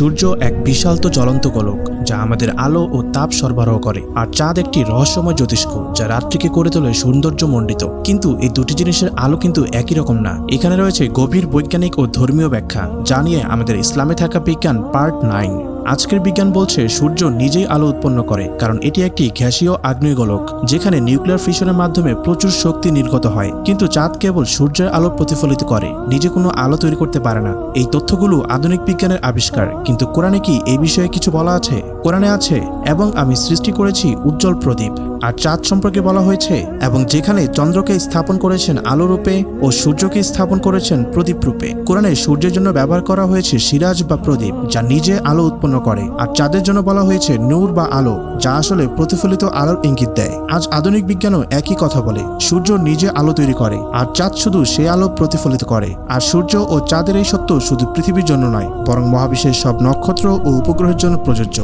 সূর্য এক বিশালত জ্বলন্ত কলক যা আমাদের আলো ও তাপ সরবরাহ করে। আর চাঁদ একটি রহস্যময় জ্যোতিষ্ক, যা রাত্রিকে করে তোলে সৌন্দর্য মণ্ডিত কিন্তু এই দুটি জিনিসের আলো কিন্তু একই রকম না। এখানে রয়েছে গভীর বৈজ্ঞানিক ও ধর্মীয় ব্যাখ্যা, যা নিয়ে আমাদের ইসলামে থাকা বিজ্ঞান পার্ট নাইন। আজকের বিজ্ঞান বলছে সূর্য নিজেই আলো উৎপন্ন করে, কারণ এটি একটি গ্যাসীয় আগ্নেয়গোলক, যেখানে নিউক্লিয়ার ফিশনের মাধ্যমে প্রচুর শক্তি নির্গত হয়, কিন্তু চাঁদ কেবল সূর্যের আলো প্রতিফলিত করে, নিজে কোনো আলো তৈরি করতে পারে না। এই তথ্যগুলো আধুনিক বিজ্ঞানের আবিষ্কার, কিন্তু কোরআনে কি এই বিষয়ে কিছু বলা আছে? কোরআনে আছে, এবং আমি সৃষ্টি করেছি উজ্জ্বল প্রদীপ। আর চাঁদ সম্পর্কে বলা হয়েছে, এবং যেখানে চন্দ্রকে স্থাপন করেছেন আলো রূপে ও সূর্যকে স্থাপন করেছেন প্রদীপ রূপে। কোরআনে সূর্যের জন্য ব্যবহার করা হয়েছে সিরাজ বা প্রদীপ, যা নিজে আলো উৎপন্ন করে। আর চাঁদের জন্য বলা হয়েছে নূর বা আলো, যা আসলে প্রতিফলিত আলোর ইঙ্গিত দেয়। আজ আধুনিক বিজ্ঞানও একই কথা বলে, সূর্য নিজে আলো তৈরি করে, আর চাঁদ শুধু সে আলো প্রতিফলিত করে। আর সূর্য ও চাঁদের এই সত্য শুধু পৃথিবীর জন্য নয়, বরং মহাবিশ্বের সব নক্ষত্র ও উপগ্রহের জন্য প্রযোজ্য।